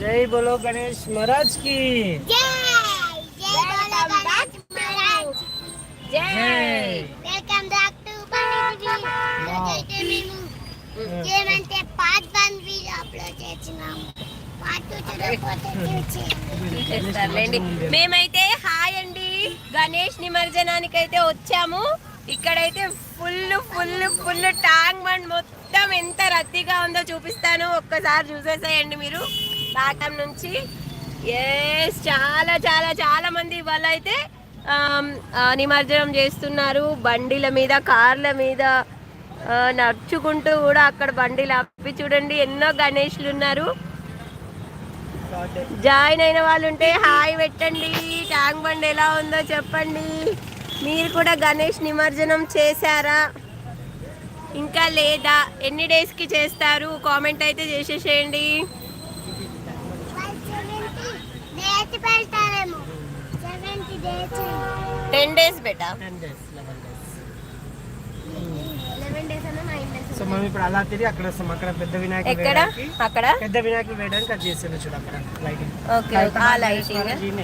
జై బోలో గణేష్ మహారాజ్కి వెల్కమ్ బ్యాక్ టు ఏమంటే పార్ట్ వన్ వీడియో అప్లోడ్ చేసినాము మేమైతే హాయ్ అండి. గణేష్ నిమజ్జనానికి అయితే వచ్చాము. ఇక్కడైతే full full full Tank Bund మొత్తం ఎంత రద్దీగా ఉందో చూపిస్తాను. ఒక్కసారి చూసేసేయండి మీరు. బాటం నుంచి. ఎస్ చాలా చాలా చాలా మంది ఇవాళ అయితే నిమజ్జనం చేస్తున్నారు. బండిల మీద కార్ల మీద నడుచుకుంటూ కూడా అక్కడ బండిలు అప్పి చూడండి ఎన్నో గణేష్లు ఉన్నారు. జాయిన్ అయిన వాళ్ళు ఉంటే హాయ్ పెట్టండి. ట్యాంక్ బండి ఎలా ఉందో చెప్పండి. మీరు కూడా గణేష్ నిమజ్జనం చేశారా? ఇంకా లేదా? ఎన్ని డేస్కి చేస్తారు? కామెంట్ అయితే చేసేసేయండి. Ten days beta? Ten days eleven days. Eleven days అన్న నైన్ డేస్ సో మనం ఇప్పుడు అలా తిరిగి అక్కడ వస్తాం. అక్కడ పెద్ద వినాయకుడు ఎక్కడ? అక్కడ? పెద్ద వినాయకుడు వేయడానికి అది చేసేది చూడు అక్కడ లైటింగ్ ఓకే ఆ lighting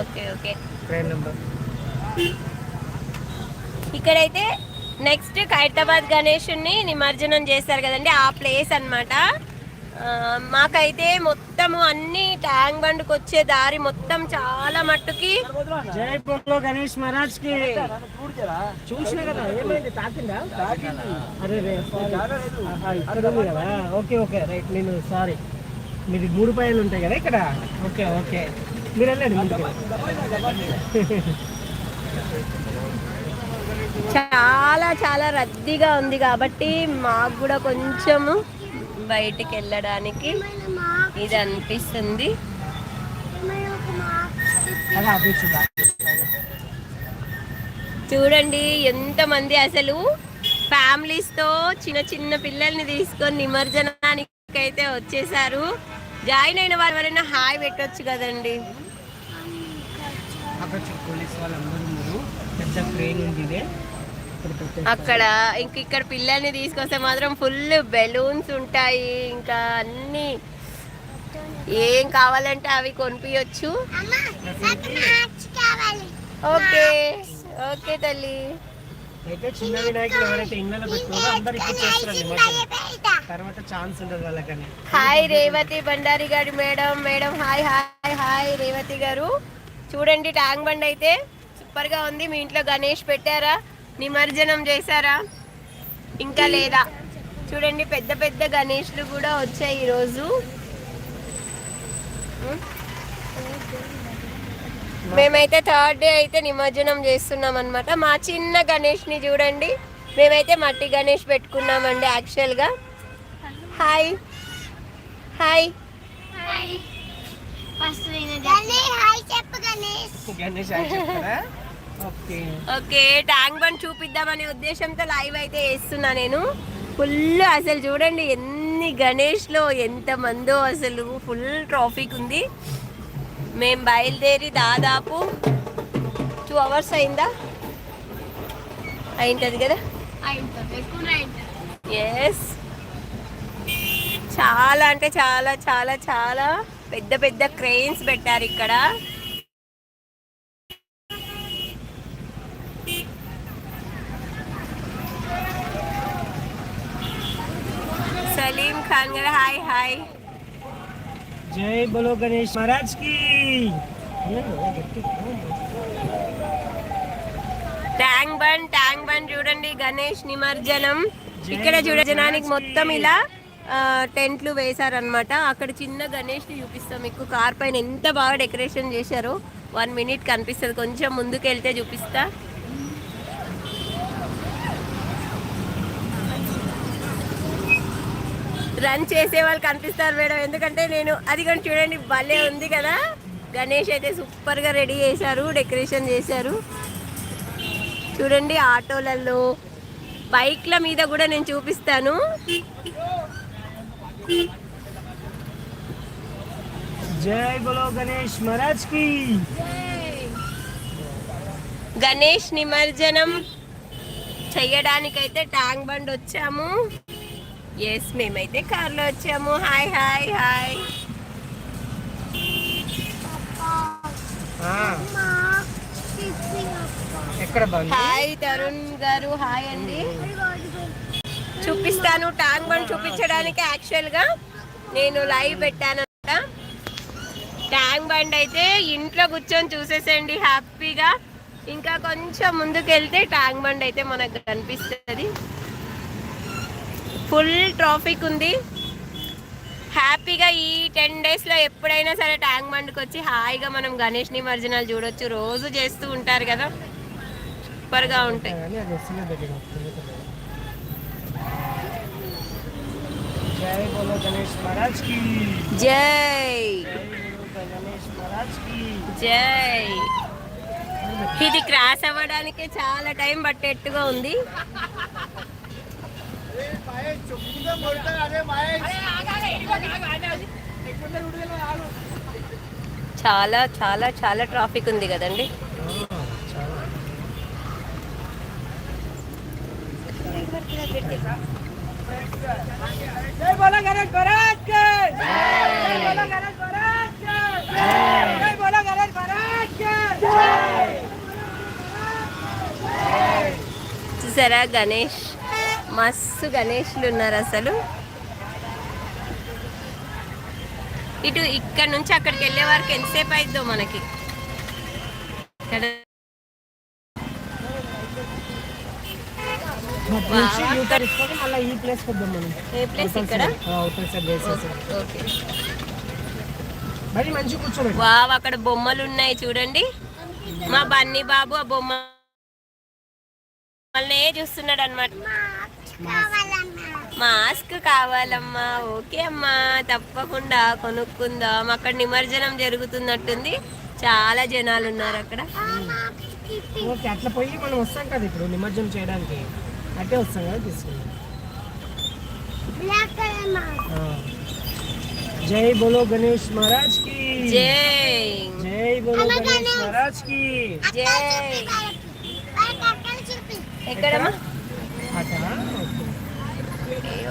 okay okay. Train number ఇక్కడైతే నెక్స్ట్ ఖైరతాబాద్ గణేషుని నిమజ్జనం చేస్తారు కదండి ఆ ప్లేస్ అన్నమాట. ఆ, మాకైతే మొత్తము అన్ని ట్యాంక్ బండ్కి వచ్చే దారి మొత్తం చాలా మట్టుకి జై బోలో గణేష్ మహారాజ్కి చూసిన కదా ఏమైంది? తాకిందా? అరే రే sorry. ఆహా, ఇక్కడ ఉంది కదా. Okay okay. రైట్ నేను సారీ మీది మూడు పైలు ఉంటాయి కదా ఇక్కడ? Okay okay. మీరు వెళ్ళండి చాలా చాలా రద్దీగా ఉంది కాబట్టి మాకు కూడా కొంచెము బయటికి వెళ్ళడానికి ఇది అనిపిస్తుంది. చూడండి ఎంతమంది అసలు ఫ్యామిలీస్తో చిన్న చిన్న పిల్లల్ని తీసుకొని నిమజ్జనానికి అయితే వచ్చేసారు. జాయిన్ అయిన వారు ఎవరైనా హాయ్ పెట్టొచ్చు కదండి. అక్కడ ఇంక ఇక్కడ పిల్లల్ని తీసుకొస్తే మాత్రం ఫుల్ బెలూన్స్ ఉంటాయి. ఇంకా అన్ని ఏం కావాలంటే అవి కొనిపించచ్చు ఓకే. ఓకే తల్లి. అయితే చిన్న వినాయకులు ఎవరైతే ఇళ్ళలో పెట్టుకోరో అందరు ఇప్పుడు చేస్తారండి తర్వాత ఛాన్స్ ఉండదు వాళ్ళకని. హాయ్ రేవతి బండారి గారి madam. Madam hi hi hi Revathi గారు. చూడండి ట్యాంక్ బండ్ అయితే సూపర్గా ఉంది. మీ ఇంట్లో గణేష్ పెట్టారా? నిమజ్జనం చేశారా? ఇంకా లేదా? చూడండి పెద్ద పెద్ద గణేష్లు కూడా వచ్చాయి ఈరోజు? మేమైతే థర్డ్ డే అయితే నిమజ్జనం చేస్తున్నాం అనమాట మా చిన్న గణేష్ని చూడండి. మేమైతే మట్టి గణేష్ పెట్టుకున్నామండి యాక్చువల్గా hi hi okay. Tank Bund చూపిద్దామనే ఉద్దేశంతో లైవ్ అయితే వేస్తున్నా నేను. ఫుల్ అసలు చూడండి ఎన్ని గణేష్లో ఎంత మందో అసలు ఫుల్ ట్రాఫిక్ ఉంది. మేము బయలుదేరి దాదాపు టూ అవర్స్ అయిందా? అయింటది కదా? ఎస్ చాలా అంటే చాలా చాలా చాలా పెద్ద పెద్ద క్రెయిన్స్ పెట్టారు ఇక్కడ. ఖాన్ గారు హాయ్ హాయ్ జై బోలో గణేష్ మహారాజ్కి ట్యాంక్ బండ్ ట్యాంక్ బండ్ చూడండి గణేష్ నిమజ్జనం. ఇక్కడ చూడజనానికి మొత్తం ఇలా టెంట్లు వేశారనమాట అక్కడ చిన్న గణేష్ చూపిస్తాం మీకు. కార్ పైన ఎంత బాగా డెకరేషన్ చేశారో. వన్ మినిట్ కనిపిస్తుంది. కొంచెం ముందుకు వెళ్తే చూపిస్తా. రన్ చేసే వాళ్ళు కనిపిస్తారు మేడం. ఎందుకంటే నేను అది కూడా చూడండి భలే ఉంది కదా. గణేష్ అయితే సూపర్గా రెడీ చేశారు డెకరేషన్ చేశారు. చూడండి ఆటోలలో. బైక్ల మీద కూడా నేను చూపిస్తాను. జై బోలో గణేష్ మహారాజ్కి. గణేష్ నిమజ్జనం చెయ్యడానికైతే ట్యాంక్ బండ్ వచ్చాము. ఎస్ మేమైతే కార్లో వచ్చాము. Hi hi hi hi Tarun గారు. హాయ్ అండి. చూపిస్తాను. ట్యాంక్ బండ్ చూపించడానికి యాక్చువల్గా నేను లైవ్ పెట్టాను ట్యాంక్ బండ్ అయితే ఇంట్లో కూర్చొని చూసేసేయండి హ్యాపీగా ఇంకా కొంచెం ముందుకు వెళ్తే ట్యాంక్ బండ్ అయితే మనకు కనిపిస్తుంది. ఫుల్ ట్రాఫిక్ ఉంది. హ్యాపీగా ఈ టెన్ డేస్లో ఎప్పుడైనా సరే ట్యాంక్ బండ్కి వచ్చి హాయిగా మనం గణేష్ నిమజ్జనాలు చూడొచ్చు. రోజు చేస్తూ ఉంటారు కదా. సూపర్గా ఉంటాయి. జై. జై. ఇది క్రాస్ అవ్వడానికి చాలా టైం పట్టేట్టుగా ఉంది. చాలా చాలా చాలా ట్రాఫిక్ ఉంది కదండి. జై బోలో గణేష్ మహారాజ్కి! జై బోలో గణేష్ మహారాజ్కి! జై బోలో గణేష్ మహారాజ్కి! చూసారా గణేష్? మస్తు గణేష్లు ఉన్నారు అసలు. ఇటు ఇక్కడ నుంచి అక్కడికి వెళ్ళే వరకు ఎంతసేపు అయిద్దో మనకి. ఇక్కడ వావ్. అక్కడ బొమ్మలు ఉన్నాయి చూడండి. మా బన్నీ బాబు ఆ బొమ్మలనే చూస్తున్నాడు అనమాట మాస్క్ కావాలమ్మా. ఓకే అమ్మా. తప్పకుండా కొనుక్కుందాం. అక్కడ నిమజ్జనం జరుగుతున్నట్టుంది. చాలా జనాలు ఉన్నారు అక్కడ. ఓకే అట్లా పోయి మనం వస్తాం కదా ఇప్పుడు నిమజ్జనం చేయడానికి. అట్టే వస్తాం కదా తీసుకుందాం. జై బోలో గణేష్ మహారాజ్కి. జై. జై బోలో గణేష్ మహారాజ్కి. జై. ఎక్కడమ్మా?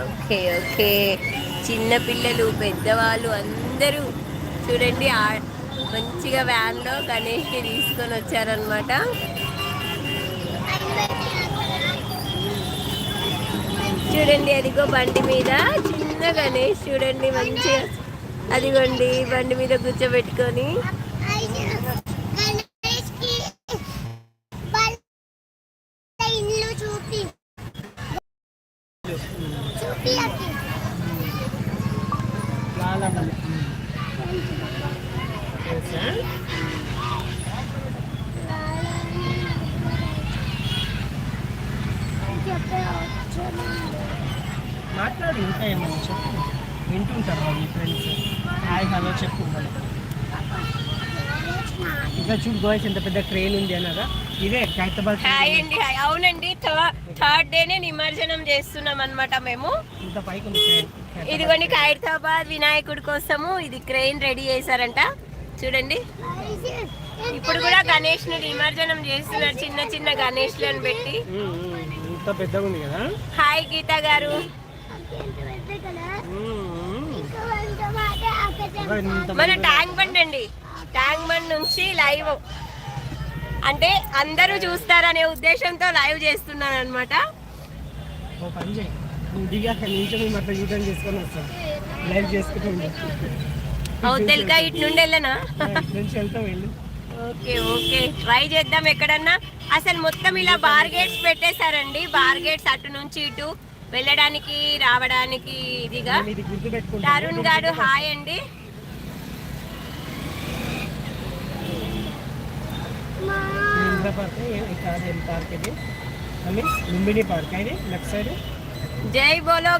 Okay okay. చిన్న పిల్లలు పెద్దవాళ్ళు అందరూ చూడండి ఆ- మంచిగా వ్యాన్లో గణేష్ని తీసుకొని వచ్చారనమాట చూడండి అదిగో బండి మీద చిన్న గణేష్ చూడండి మంచిగా అదిగోండి బండి మీద కూర్చోబెట్టుకొని. గోయస్ ఎంత పెద్ద ట్రైన్ ఉంది అన్నదా ఇదే హైదరాబాద్ హాయ్ అండి హాయ్ అవునండి థర్డ్ డేనే నిమజ్జనం చేస్తున్నాం అన్నమాట మేము. ఇంత పైకి ఇదిగోండి ఖైరతాబాద్ వినాయకుడి కోసము ఇది క్రెయిన్ రెడీ చేశారంట. చూడండి. ఇప్పుడు కూడా గణేష్ని నిమజ్జనం చేస్తున్నారు చిన్న చిన్న గణేష్లను పెట్టి. ఉమ్, ఉమ్, ఇంత పెద్దగా ఉంది కదా? హాయ్ గీత గారు. మన ట్యాంక్ బండ్ అండి. ట్యాంక్ బండ్ నుంచి లైవ్. అంటే అందరూ చూస్తారనే ఉద్దేశంతో లైవ్ చేస్తున్నాను అనమాట. అవుతెలుగా ఇటు నుండి వెళ్ళనా? Okay okay. ట్రై చేద్దాం ఎక్కడన్నా. అసలు మొత్తం ఇలా బార్ గేట్స్ పెట్టేశారండి. బార్ గేట్స్ అటు నుంచి ఇటు వెళ్ళడానికి రావడానికి ఇదిగా. తరుణ్ గారు హాయ్ అండి. పార్క్ కాదు ఏం పార్క్ ఇది? మళ్ళీ లుంబిని పార్క్ ఇది లెఫ్ట్ సైడ్? జై బోలో.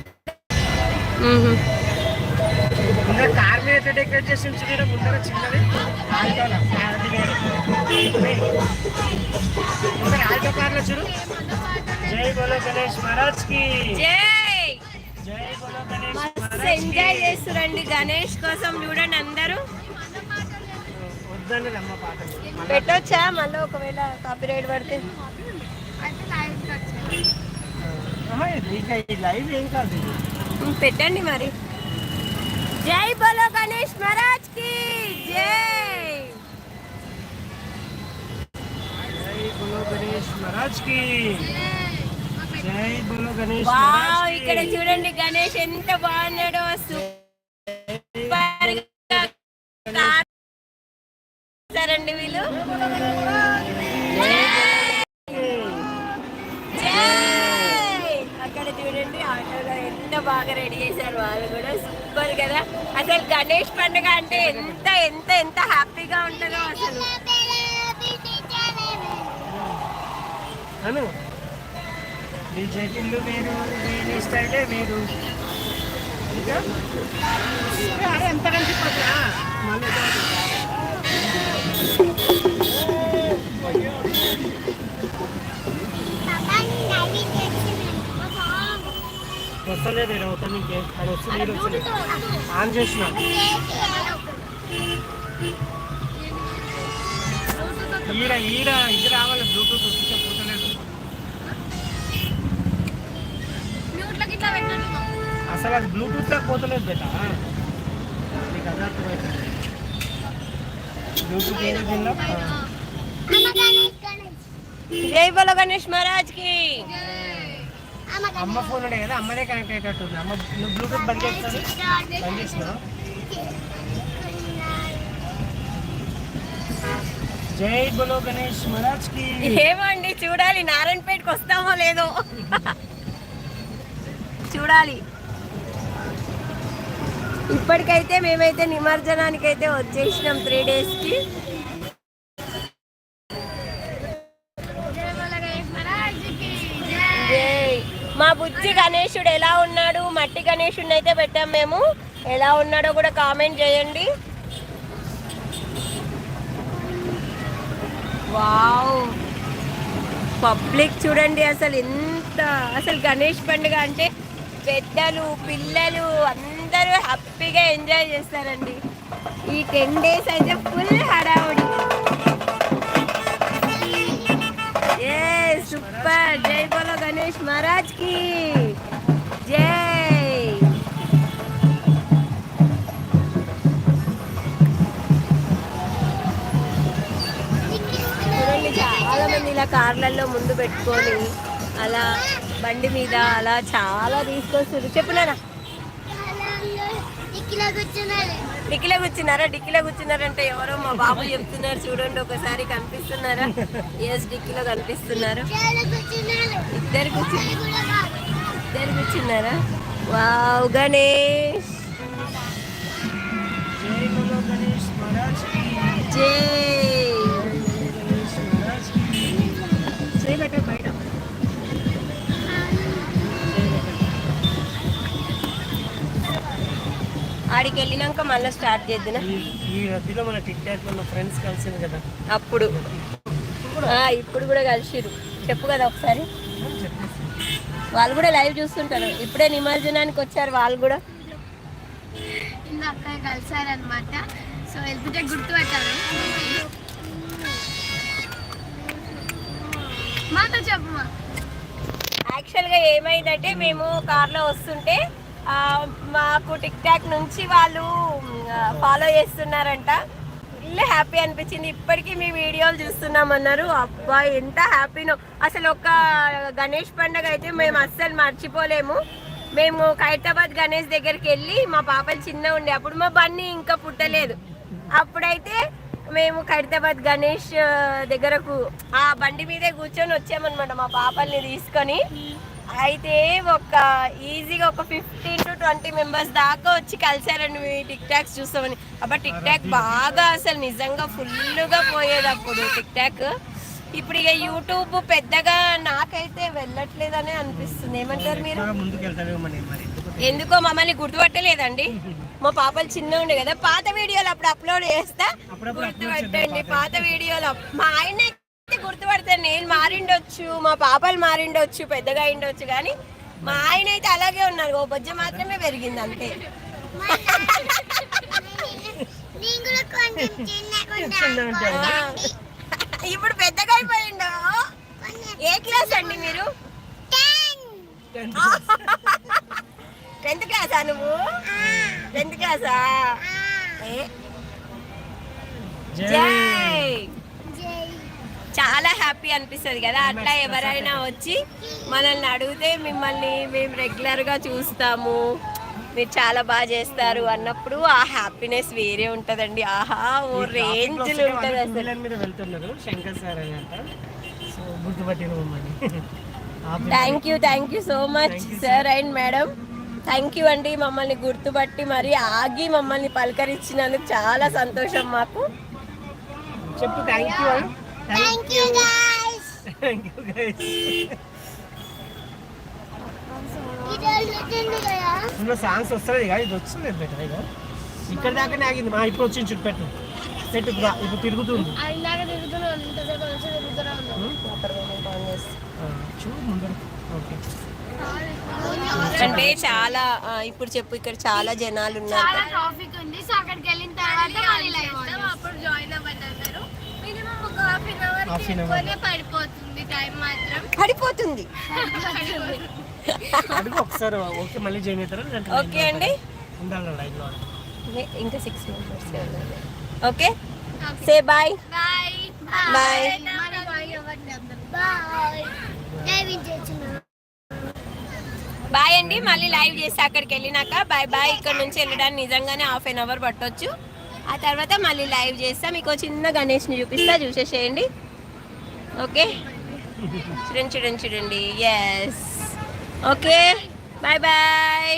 ముందర కార్ మీద ఎట్లా డెకరేట్ చేసి ఉంచుతారు ముందర చిన్నది. ముందర ఆల్టో కార్లో చూడు. జై బోలో గణేష్ మహారాజ్కి జై. జై బోలో గణేష్ ఎంజాయ్ చేస్తురండి గణేష్ కోసం చూడండి అందరూ. పెట్టొచ్చా? మళ్ళీ ఒకవేళ కాపీరైట్ పడితే. పెట్టండి మరి. జై బలో గణేష్ మహారాజ్కి జై! జై బలో గణేష్ మహారాజ్కి జై బలో గణేష్ ఇక్కడ చూడండి గణేష్ ఎంత బాగున్నాడో గణేష్ పండుగ అంటే ఎంత ఎంత ఎంత హ్యాపీగా ఉంటుందో అసలు. అను. నీ చేతిళ్ళు మీరు నేను స్టైలే వేరు ఎంత మళ్ళీ వస్తలేదు నేను అవుతాను ఇంకే అది వచ్చి నీరు వచ్చింది ఆన్ చేసిన ఈడ ఈడ ఇది రావాలి బ్లూటూత్ వస్తే పోతలేదు అసలు అది బ్లూటూత్లో పోతలేదు బేట నీకు అదే అర్థమవుతుంది బ్లూటూత్ ఏది దీనిలో జై బోలో గణేష్ మహారాజ్కి అమ్మ ఫోన్ ఉండే కదా అమ్మనే కనెక్ట్ అయ్యేటట్టుంది. అమ్మ నువ్వు బ్లూటూత్ బంద్ చేస్తాను బంద్ జై బలో గణేష్ మహారాజ్కి. ఏమండి చూడాలి. నారాయణపేటకి వస్తామో లేదో? చూడాలి. ఇప్పటికైతే మేమైతే నిమజ్జనానికి అయితే వచ్చేసినాం త్రీ డేస్కి మంచి గణేశుడు ఎలా ఉన్నాడు? మట్టి గణేశుడిని అయితే పెట్టాం మేము. ఎలా ఉన్నాడో కూడా కామెంట్ చేయండి. వావ్! పబ్లిక్ చూడండి అసలు ఎంత అసలు గణేష్ పండుగ అంటే పెద్దలు పిల్లలు అందరూ హ్యాపీగా ఎంజాయ్ చేస్తారండి. ఈ టెన్ డేస్ అయితే ఫుల్ హడావుడి. ఏ సూపర్! జై బోలో గణేష్ మహారాజ్కి జై చూడండి ఇలా కార్లలో ముందు పెట్టుకొని అలా బండి మీద అలా చాలా తీసుకొస్తారు చెప్పున్నారా డిక్కిలో కూర్చున్నారా? డిక్కిలో కూర్చున్నారంటే ఎవరో మా బాబు చెప్తున్నారు. చూడండి ఒకసారి కనిపిస్తున్నారా? ఎస్ డిక్కిలో కనిపిస్తున్నారు. చాలా కూర్చున్నారు. వావ్ గణేష్! జై ఆడికి వెళ్ళినాక మళ్ళీ స్టార్ట్ చేద్దునా? ఈ ఈ మధ్యలో మన టిక్ టాక్ మన ఫ్రెండ్స్ కలిసింది కదా. అప్పుడు. ఇప్పుడు కూడా? కలిసిరు చెప్పు కదా ఒకసారి. వాళ్ళు కూడా లైవ్ చూస్తుంటారు. ఇప్పుడే నిమజ్జనానికి వచ్చారు వాళ్ళు కూడా. ఇందాక కలిసారనమాట సో వెళ్తుంటే గుర్తు పెట్టారు మాతో చెప్పమా? యాక్చువల్గా ఏమైందంటే మేము కార్లో వస్తుంటే మాకు టిక్ టాక్ నుంచి వాళ్ళు ఫాలో చేస్తున్నారంట. ఫుల్ హ్యాపీ అనిపించింది. ఇప్పటికీ మీ వీడియోలు చూస్తున్నామన్నారు. అబ్బా ఎంత హ్యాపీనో. అసలు ఒక గణేష్ పండగ అయితే మేము అస్సలు మర్చిపోలేము. మేము ఖైరతాబాద్ గణేష్ దగ్గరికి వెళ్ళి మా పాపలు చిన్న ఉండే అప్పుడు మా బన్నీ ఇంకా పుట్టలేదు. అప్పుడైతే మేము ఖైరతాబాద్ గణేష్ దగ్గరకు ఆ బండి మీదే కూర్చొని వచ్చామన్నమాట మా పాపల్ని తీసుకొని. అయితే ఒక ఈజీగా ఒక ఫిఫ్టీన్ టు ట్వంటీ మెంబర్స్ దాకా వచ్చి కలిసారండి మీ టిక్ టాక్స్ చూస్తామని. అబ్బా టిక్ టాక్ బాగా అసలు నిజంగా ఫుల్గా పోయేది అప్పుడు టిక్ టాక్. ఇప్పుడు ఇక యూట్యూబ్ పెద్దగా నాకైతే వెళ్ళట్లేదనే అనిపిస్తుంది. ఏమంటారు మీరు? ఎందుకు? మమ్మల్ని గుర్తుపట్టలేదండి. మా పాపలు చిన్న ఉండే కదా పాత వీడియోలు అప్పుడు అప్లోడ్ చేస్తా గుర్తుపట్టండి పాత వీడియోలు. మా ఆయన అయితే గుర్తుపడతాను నేను మారిండొచ్చు మా పాపలు మారిండొచ్చు పెద్దగా అయిండొచ్చు కానీ మా ఆయన అయితే అలాగే ఉన్నారు ఓ బొజ్జ మాత్రమే పెరిగింది అంతే. ఇప్పుడు పెద్దగా అయిపోయిండు? ఏ క్లాస్ అండి మీరు? టెన్త్. క్లాసా నువ్వు? టెన్త్ క్లాసా? జై! చాలా హ్యాపీ అనిపిస్తుంది కదా. అట్లా ఎవరైనా వచ్చి మనల్ని అడిగితే మిమ్మల్ని మేము రెగ్యులర్గా చూస్తాము. మీరు చాలా బాగా చేస్తారు అన్నప్పుడు ఆ హ్యాపీనెస్ వేరే ఉంటుందండి. ఆహా ఓ రేంజ్లో ఉంటుంది అసలు. వెళ్తున్నారు శంకర్ సార్ అని అంట. సో గుర్తుపట్టిన మమ్మల్ని thank you thank you so much sir and madam thank you అండి మమ్మల్ని గుర్తుపట్టి మరి ఆగి మమ్మల్ని పలకరించినందుకు చాలా సంతోషం మాకు. చెప్పు thank you thank you guys thank you guys ఇది వచ్చింది కదా ఉన్న సాంగ్స్ వస్తుంది ఇక ఇది వస్తుంది బెటర్ ఇక ఇక్కడ దాకానే ఆగింది. మా ఇప్పుడు వచ్చింది చుట్టూ పెట్టు. పెట్టు ఇప్పుడు ఇప్పుడు తిరుగుతుంది. చూడు ముందర. ఓకే. అంటే చాలా ఇప్పుడు చెప్పు ఇక్కడ చాలా జనాలు ఉన్నారు. చాలా ట్రాఫిక్ ఉంది. సో అక్కడికి వెళ్ళిన తర్వాత అప్పుడు జాయిన్ అవ్వండి పడిపోతుంది టైం మాత్రం. పడిపోతుంది. అడుగు ఒకసారి ఓకే మళ్ళీ జాయిన్ అవుతారా? లేదంటే ఓకే అండి. ఉండాలి లైన్లో ఇంకా six members okay? Say bye bye. Bye bye అండి. మళ్ళీ లైవ్ చేసి అక్కడికి వెళ్ళినాక. బాయ్ బాయ్ ఇక్కడ నుంచి వెళ్ళడానికి నిజంగానే హాఫ్ అన్ అవర్ పట్టొచ్చు. ఆ తర్వాత మళ్ళీ లైవ్ చేస్తా. మీకు చిన్న గణేష్ని చూపిస్తా. చూసేసేయండి. ఓకే? చూడండి చూడండి చూడండి ఎస్ ఓకే? Bye bye